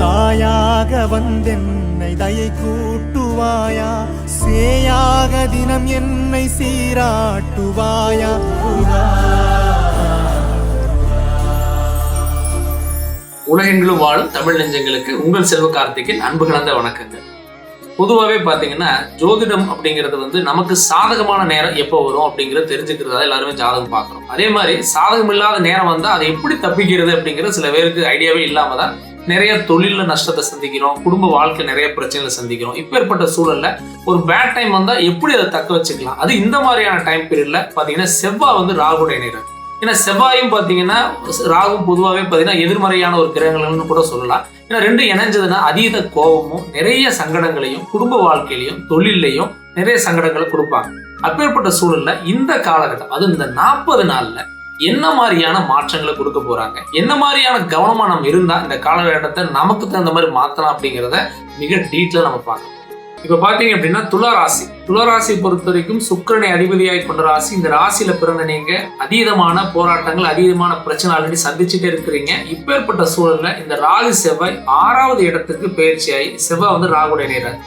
தாயாக வந்தென்னை தயை கூட்டுவாயா? சேயாக தினம் என்னை சீராட்டுவாயா? உலகெங்கிலும் வாழும் தமிழ் நெஞ்சங்களுக்கு உங்கள் செல்வ கார்த்திகின் அன்பு கலந்த வணக்கங்கள். பொதுவாகவே பார்த்தீங்கன்னா ஜோதிடம் அப்படிங்கிறது வந்து நமக்கு சாதகமான நேரம் எப்போ வரும் அப்படிங்கிறத தெரிஞ்சுக்கிறதா எல்லாருமே ஜாதகம் பார்க்குறோம். அதே மாதிரி சாதகம் இல்லாத நேரம் வந்தால் அதை எப்படி தப்பிக்கிறது அப்படிங்கிறது சில பேருக்கு ஐடியாவே இல்லாமல் தான் நிறைய தொழிலில் நஷ்டத்தை சந்திக்கிறோம் குடும்ப வாழ்க்கை நிறைய பிரச்சனைகளை சந்திக்கிறோம். இப்பேற்பட்ட சூழல்ல ஒரு பேட் டைம் வந்தால் எப்படி அதை தக்க வச்சுக்கலாம்? அது இந்த மாதிரியான டைம் பீரியடில் பார்த்தீங்கன்னா செவ்வாய் வந்து ராகுடைய நேரம் ஏன்னா செவ்வாயும் பார்த்தீங்கன்னா ராகும் பொதுவாகவே பார்த்தீங்கன்னா எதிர்மறையான ஒரு கிரகங்கள்னு கூட சொல்லலாம். ஏன்னா ரெண்டும் இணைஞ்சதுன்னா அதீத கோபமும் நிறைய சங்கடங்களையும் குடும்ப வாழ்க்கையிலையும் தொழிலையும் நிறைய சங்கடங்களை கொடுப்பாங்க. அப்பேற்பட்ட சூழல்ல இந்த காலகட்டம் அதுவும் இந்த நாற்பது நாளில் என்ன மாதிரியான மாற்றங்களை கொடுக்க போறாங்க? என்ன மாதிரியான கவனமா நம்ம இருந்தா இந்த காலகட்டத்தை நமக்கு தகுந்த மாதிரி மாத்தலாம் அப்படிங்கிறத மிக டீட்டெயிலாக நம்ம பார்க்கலாம் இப்ப பாத்தீங்க அப்படின்னா துலா ராசி. பொறுத்த வரைக்கும் சுக்கரனை அதிபதியாய் கொண்ட ராசி. இந்த ராசியில பிறந்த நீங்க அதீதமான போராட்டங்கள் அதீதமான பிரச்சனை ஆல்ரெடி சந்திச்சுட்டே இருக்கிறீங்க. இப்பேற்பட்ட சூழல்ல இந்த ராகு செவ்வாய் ஆறாவது இடத்துக்கு பயிற்சியாகி செவ்வாய் வந்து ராகுடைய நேரம்.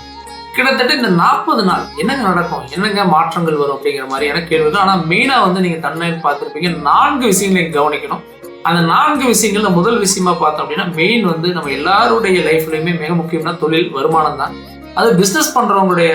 கிட்டத்தட்ட இந்த நாற்பது நாள் என்னங்க நடக்கும்? என்னங்க மாற்றங்கள் வரும் அப்படிங்கிற மாதிரியான கேள்விதான் ஆனால் மெயினாக வந்து நீங்கள் தன்னை பார்த்துருப்பீங்க. நான்கு விஷயங்களை கவனிக்கணும். அந்த நான்கு விஷயங்கள்ல முதல் விஷயமா பார்த்தோம் அப்படின்னா மெயின் வந்து நம்ம எல்லாருடைய லைஃப்லையுமே மிக முக்கியம்னா தொழில் வருமானம் தான். அது பிஸ்னஸ் பண்ணுறவங்களுடைய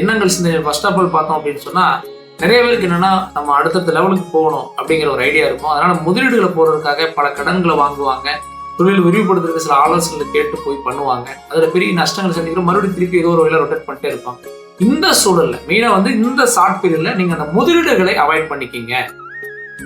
எண்ணங்கள் சிந்தனை. ஃபர்ஸ்ட் ஆஃப் ஆல் பார்த்தோம் அப்படின்னு சொன்னால் நிறைய பேருக்கு என்னென்னா நம்ம அடுத்தடுத்த லெவலுக்கு போகணும் அப்படிங்கிற ஒரு ஐடியா இருக்கும். அதனால் முதலீடுகளை போடுறதுக்காக பல கடன்களை வாங்குவாங்க. தொழில் விரிவுபடுத்துறதுக்கு சில ஆலோசனைகளை கேட்டு போய் பண்ணுவாங்க. அதுல பெரிய நஷ்டங்கள் சந்திக்கிற மறுபடியும் திருப்பி ஏதோ ஒரு வகையில ரொட்டேட் பண்ணிட்டே இருப்பாங்க. இந்த சூழல்ல மெயினா வந்து இந்த ஷார்ட் பீரியட்ல நீங்க அந்த முதலீடுகளை அவாய்ட் பண்ணிக்கிங்க.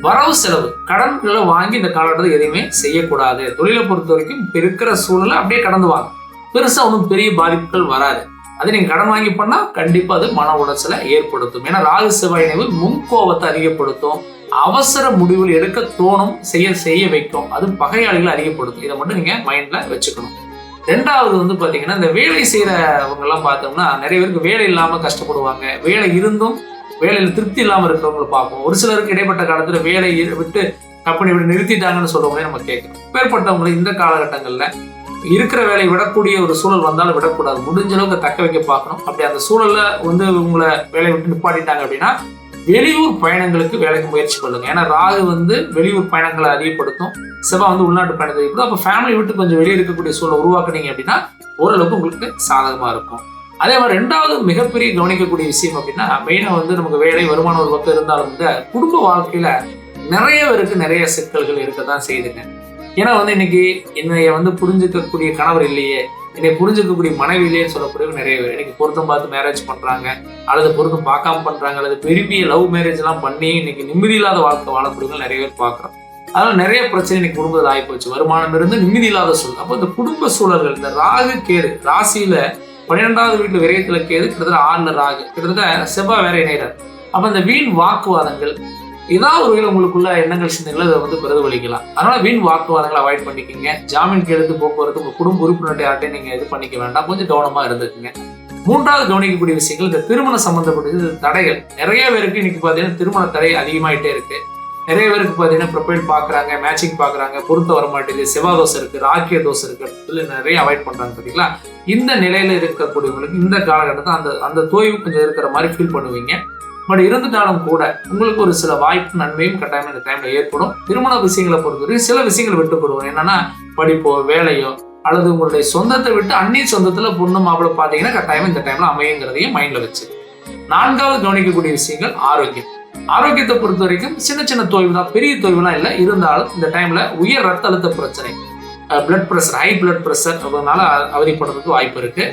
வரவு செலவு கடன்களை வாங்கி இந்த காலகட்டத்தில் எதையுமே செய்யக்கூடாது. தொழிலை பொறுத்த வரைக்கும் இப்போ இருக்கிற சூழலை அப்படியே கடந்து வாங்க. பெருசா ஒன்றும் பெரிய பாதிப்புகள் வராது. அதை நீங்க கடன் வாங்கி பண்ணா கண்டிப்பா அது மன உளைச்சலை ஏற்படுத்தும். ஏன்னா ராகு செவ்வாய் நினைவு முன்கோபத்தை அதிகப்படுத்தும். அவசர முடிவுகள் எடுக்க தோணும் செய்ய செய்ய வைக்கும். அது பகையாளிகளை அதிகப்படுத்தும் இதை மட்டும் நீங்க மைண்ட்ல வச்சுக்கணும். ரெண்டாவது வந்து பாத்தீங்கன்னா இந்த வேலை செய்யறவங்க எல்லாம் பார்த்தோம்னா நிறைய பேருக்கு வேலை இல்லாம கஷ்டப்படுவாங்க. வேலை இருந்தும் வேலையில் திருப்தி இல்லாம இருக்கிறவங்கள பார்ப்போம். ஒரு சிலருக்கு இடைப்பட்ட காலத்துல வேலையை விட்டு கம்பெனி விட்டு நிறுத்திட்டாங்கன்னு சொல்றவங்களே நம்ம கேட்கணும் பேர்பட்டவங்களை இந்த காலகட்டங்கள்ல இருக்கிற வேலையை விடக்கூடிய ஒரு சூழல் வந்தாலும் விடக்கூடாது. முடிஞ்ச அளவுக்கு தக்க வைக்க பார்க்கணும். அப்படி அந்த சூழல்ல வந்து உங்களை வேலையை விட்டு நிப்பாட்டிட்டாங்க அப்படின்னா வெளியூர் பயணங்களுக்கு வேலைக்கு முயற்சி பண்ணுங்க. ஏன்னா ராகு வந்து வெளியூர் பயணங்களை அதிகப்படுத்தும். செவ்வாய் வந்து உள்நாட்டு பயணத்தை அதிகப்படுத்தும். அப்போ ஃபேமிலி விட்டு கொஞ்சம் வெளியே இருக்கக்கூடிய சூழலை உருவாக்குனீங்க அப்படின்னா ஓரளவுக்கு உங்களுக்கு சாதகமா இருக்கும். அதே மாதிரி ரெண்டாவது மிகப்பெரிய கவனிக்கக்கூடிய விஷயம் அப்படின்னா மெயினா வந்து நமக்கு வேலை வருமானம் ஒரு பக்கம் இருந்தாலும் கூட குடும்ப வாழ்க்கையில நிறைய பேருக்கு நிறைய சிக்கல்கள் இருக்க தான் செய்யுதுங்க. ஏன்னா வந்து இன்னைக்கு என்னைய வந்து புரிஞ்சுக்கக்கூடிய கணவர் இல்லையே என்னை புரிஞ்சுக்கக்கூடிய மனைவி சொல்லக்கூடிய நிறைய பேர் இன்னைக்கு பொருத்தம் பார்த்து மேரேஜ் பண்றாங்க அல்லது பொருத்தம் பார்க்காம பண்றாங்க அல்லது விரும்பிய லவ் மேரேஜ் எல்லாம் பண்ணி இன்னைக்கு நிம்மதி இல்லாத வாழ்க்கை வாழக்கூடியவங்க நிறைய பேர் பார்க்குறோம். அதனால நிறைய பிரச்சனை இன்னைக்கு குடும்பத்தில் ஆகிப்போச்சு வருமானம் இருந்து நிம்மதி இல்லாத சூழல் அப்போ இந்த குடும்ப சூழல்கள் இந்த ராகு கேது ராசியில பன்னிரெண்டாவது வீட்டுல விரயத்துல கேது கிட்டத்தட்ட ஆறுல ராகு கிட்டத்தட்ட செவ்வாய் வேற இணைகிறார். அப்ப இந்த வீண் வாக்குவாதங்கள் ஏதாவது ஒரு வகையில் உங்களுக்குள்ள எண்ணங்கள் சிந்தனைகள் அதை வந்து பிரதிபலிக்கலாம். அதனால வீண் வாக்குவாதங்களை அவாய்ட் பண்ணிக்கோங்க. ஜாமீன் எடுத்து போக்குவரத்து உங்கள் குடும்ப உறுப்பினர்கிட்ட யார்ட்டையும் நீங்கள் இது பண்ணிக்க வேண்டாம். கொஞ்சம் கவனமாக இருந்துக்குங்க. மூன்றாவது கவனிக்கக்கூடிய விஷயங்கள் இந்த திருமணம் சம்பந்தப்பட்டது தடைகள். நிறைய பேருக்கு இன்னைக்கு பார்த்தீங்கன்னா திருமண தடை அதிகமாயிட்டே இருக்கு. நிறைய பேருக்கு பார்த்தீங்கன்னா ப்ரொஃபைல் பார்க்குறாங்க மேட்சிங் பார்க்குறாங்க பொருத்த வர மாட்டேங்குது செவ்வாய் தோசை இருக்குது ராக்கிய தோசை இருக்குது சொல்லி நிறைய அவாய்ட் பண்ணுறாங்க பார்த்தீங்களா இந்த நிலையில் இருக்கக்கூடியவங்களுக்கு இந்த காலகட்டத்தில் அந்த அந்த தோய்வு கொஞ்சம் இருக்கிற மாதிரி ஃபீல் பண்ணுவீங்க. பட் இருந்துட்டாலும் கூட உங்களுக்கு ஒரு சில வாய்ப்பு நன்மையும் கட்டாயம் இந்த டைம்ல ஏற்படும். திருமண விஷயங்களை பொறுத்தவரைக்கும் சில விஷயங்களை விட்டு போடுவோம் என்னன்னா படிப்போ வேலையோ அல்லது உங்களுடைய சொந்தத்தை விட்டு அந்நிய சொந்தத்துல பொண்ணு மாப்பிள்ளை பார்த்தீங்கன்னா கட்டாயம் இந்த டைம்ல அமையுங்கிறதையும் மைண்ட்ல வச்சு. நான்காவது கவனிக்கக்கூடிய விஷயங்கள் ஆரோக்கியம். ஆரோக்கியத்தை பொறுத்த வரைக்கும் சின்ன சின்ன தொய்வு தான் பெரிய தொய்வுலாம் இல்லை. இருந்தாலும் இந்த டைம்ல உயர் ரத்த அழுத்த பிரச்சனை blood pressure high blood pressure அதனால அவதிப்படுறதுக்கு வாய்ப்பு இருக்கு.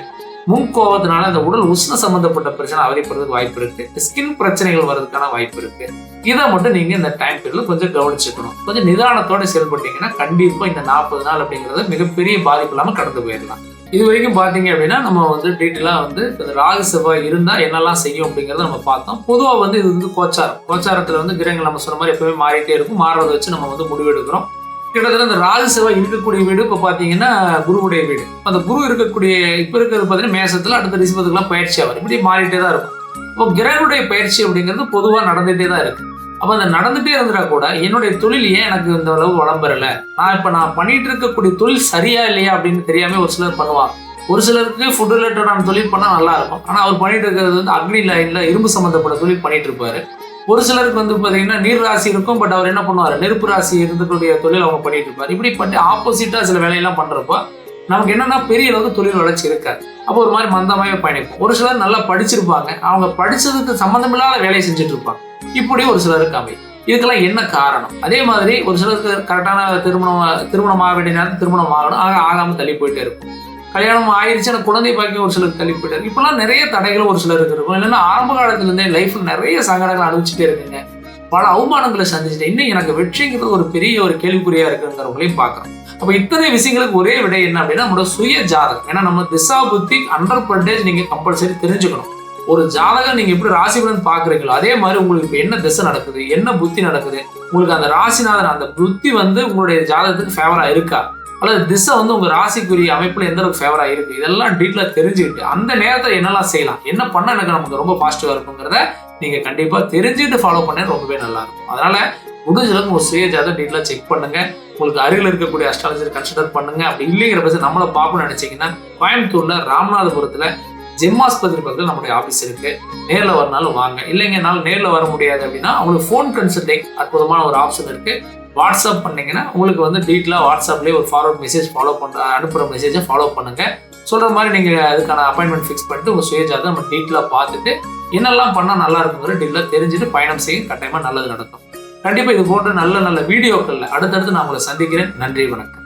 முன்கோபத்தினால அந்த உடல் உஷ்ண சம்பந்தப்பட்ட பிரச்சனை அவதிப்படுறதுக்கு வாய்ப்பு இருக்கு. ஸ்கின் பிரச்சனைகள் வர்றதுக்கான வாய்ப்பு இருக்கு. இதை மட்டும் நீங்க இந்த டைம் பீரியட்ல கொஞ்சம் கவனிச்சுக்கணும். கொஞ்சம் நிதானத்தோட செயல்பட்டீங்கன்னா கண்டிப்பா இந்த நாற்பது நாள் அப்படிங்கறது மிகப்பெரிய பாதிப்பு இல்லாம கடந்து போயிடலாம். இது வரைக்கும் பார்த்தீங்க அப்படின்னா நம்ம வந்து டீட்டெயிலாக வந்து இந்த ராகு செவ்வாய் இருந்தால் என்னெல்லாம் செய்யும் அப்படிங்கிறத நம்ம பார்த்தோம். பொதுவாக வந்து இது வந்து கோச்சாரம். கோச்சாரத்தில் வந்து கிரகங்கள் நம்ம சொன்ன மாதிரி எப்பவுமே மாறிட்டே இருக்கும். மாறுறதை வச்சு நம்ம வந்து முடிவெடுக்கிறோம். கிட்டத்தட்ட அந்த ராகு செவ்வாய் இருக்கக்கூடிய வீடு இப்போ பார்த்தீங்கன்னா குருவுடைய வீடு. அந்த குரு இருக்கக்கூடிய இப்போ இருக்கிறது பார்த்தீங்கன்னா மேசத்தில் அடுத்த ரிஷபத்துக்குலாம் பயிற்சி ஆகும் இப்படி மாறிட்டே தான் இருக்கும். இப்போ கிரகனுடைய பயிற்சி அப்படிங்கிறது பொதுவாக நடந்துகிட்டே தான் இருக்குது அப்போ அந்த நடந்துகிட்டே இருந்துட்டா கூட என்னுடைய தொழில் ஏன் எனக்கு இந்த அளவு வளம் பெறல? நான் இப்போ நான் பண்ணிட்டு இருக்கக்கூடிய தொழில் சரியா இல்லையா அப்படின்னு தெரியாமல் ஒரு சிலர் பண்ணுவாங்க. ஒரு சிலருக்கு ஃபுட் ரிலேட்டடான தொழில் பண்ணால் நல்லா இருக்கும். ஆனால் அவர் பண்ணிட்டு இருக்கிறது வந்து அக்னி லைனில் இரும்பு சம்மந்தப்பட்ட தொழில் பண்ணிட்டு இருப்பாரு. ஒரு சிலருக்கு வந்து பார்த்தீங்கன்னா நீர் ராசி இருக்கும் பட் அவர் என்ன பண்ணுவார்? நெருப்பு ராசி இருந்தக்கூடிய தொழில் அவங்க பண்ணிட்டு இருப்பார். இப்படி பண்ணி ஆப்போசிட்டாக சில வேலையெல்லாம் பண்ணுறப்போ நமக்கு என்னன்னா பெரிய அளவுக்கு தொழில் வளர்ச்சி இருக்காது. அப்போ ஒரு மாதிரி மந்தமாகவே பயணிப்போம். ஒரு சிலர் நல்லா படிச்சிருப்பாங்க. அவங்க படிச்சதுக்கு சம்மந்தமில்லாத வேலையை செஞ்சுட்டு இருப்பாங்க. இப்படி ஒரு சிலருக்கு அமையும். இதுக்கெல்லாம் என்ன காரணம்? அதே மாதிரி ஒரு சிலருக்கு கரெக்டான திருமணம் திருமணம் ஆக வேண்டிய நேரத்தில் திருமணம் ஆகணும். ஆக ஆகாமல் தள்ளி போயிட்டே இருக்கும் கல்யாணம் ஆயிடுச்சு எனக்கு குழந்தை பாக்கியம் ஒரு சிலருக்கு தள்ளி போயிட்டார் இப்பெல்லாம் நிறைய தடைகள் ஒரு சிலருக்கு இருக்கும் இல்லைன்னா ஆரம்ப காலத்துலேருந்தே லைஃப்பில் நிறைய சங்கடங்கள் அனுபவிச்சுட்டே இருக்குங்க பல அவமானங்களை சந்திச்சுட்டு இன்னும் எனக்கு வெற்றிங்கிறது ஒரு பெரிய ஒரு கேள்விக்குறியா இருக்குங்கிறவங்களையும் பார்க்குறோம். அப்போ இத்தனை விஷயங்களுக்கு ஒரே விடை என்ன அப்படின்னா நம்மளோட சுய ஜாதகம். ஏன்னா நம்ம திசா புத்தி ஹண்ட்ரட் பர்சன்டேஜ் நீங்க கம்பல்சரி தெரிஞ்சுக்கணும். ஒரு ஜாதகம் நீங்க எப்படி ராசிபலன் பாக்குறீங்களோ அதே மாதிரி உங்களுக்கு என்ன திசை நடக்குது என்ன புத்தி நடக்குது உங்களுக்கு அந்த ராசிநாதன் அந்த புத்தி வந்து உங்களுடைய ஜாதகத்துக்கு ஃபேவராக இருக்கா? அல்லது திசை வந்து உங்கள் ராசிக்குரிய அமைப்பில் எந்த அளவுக்கு ஃபேவராக இருக்குது இதெல்லாம் டீட்டெயிலாக தெரிஞ்சுக்கிட்டு அந்த நேரத்தில் என்னெல்லாம் செய்யலாம்? என்ன பண்ண எனக்கு நமக்கு ரொம்ப பாசிட்டிவாக இருக்குங்கிறத நீங்கள் கண்டிப்பாக தெரிஞ்சுக்கிட்டு ஃபாலோ பண்ண ரொம்பவே நல்லாயிருக்கும் அதனால் முடிஞ்சளவுக்கு ஒரு சுய ஜாதகம் டீட்டெயிலாக செக் பண்ணுங்கள் உங்களுக்கு அருகில் இருக்கக்கூடிய அஸ்ட்ராலஜர் கன்சிடர் பண்ணுங்க. அப்படி இல்லைங்கிற பட்சம் நம்மளை பார்க்கணும்னு நினச்சிங்கன்னா கோயம்புத்தூரில் ராமநாதபுரத்தில் ஜிம்மாஸ்பத்திரி பக்கத்தில் நம்முடைய ஆஃபீஸ் இருக்கு. நேரில் வரனாலும் வாங்க. இல்லைங்க என்னால் நேரில் வர முடியாது அப்படின்னா அவங்களுக்கு ஃபோன் கன்சல்டிங் அற்புதமான ஒரு ஆப்ஷன் இருக்குது வாட்ஸ்அப் பண்ணிங்கன்னா உங்களுக்கு வந்து டீட்டெயிலாக வாட்ஸ்அப்லேயே ஒரு ஃபார்வர்ட் மெசேஜ் ஃபாலோ பண்ணுற அனுப்புகிற மெசேஜை ஃபாலோ பண்ணுங்கள் சொல்கிற மாதிரி நீங்கள் அதுக்கான அப்பாயின்மெண்ட் ஃபிக்ஸ் பண்ணிட்டு உங்கள் சுயஜாதகம் நம்ம டீட்டெயிலாக பார்த்துட்டு என்னெல்லாம் பண்ணால் நல்லா இருக்குங்கிற டீட்டெயிலாக தெரிஞ்சுட்டு பயணம் செய்யும். கட்டாயமாக நல்லது நடக்கும். கண்டிப்பாக இது போன்ற நல்ல நல்ல வீடியோக்களில் அடுத்தடுத்து நான் உங்களை சந்திக்கிறேன். நன்றி வணக்கம்.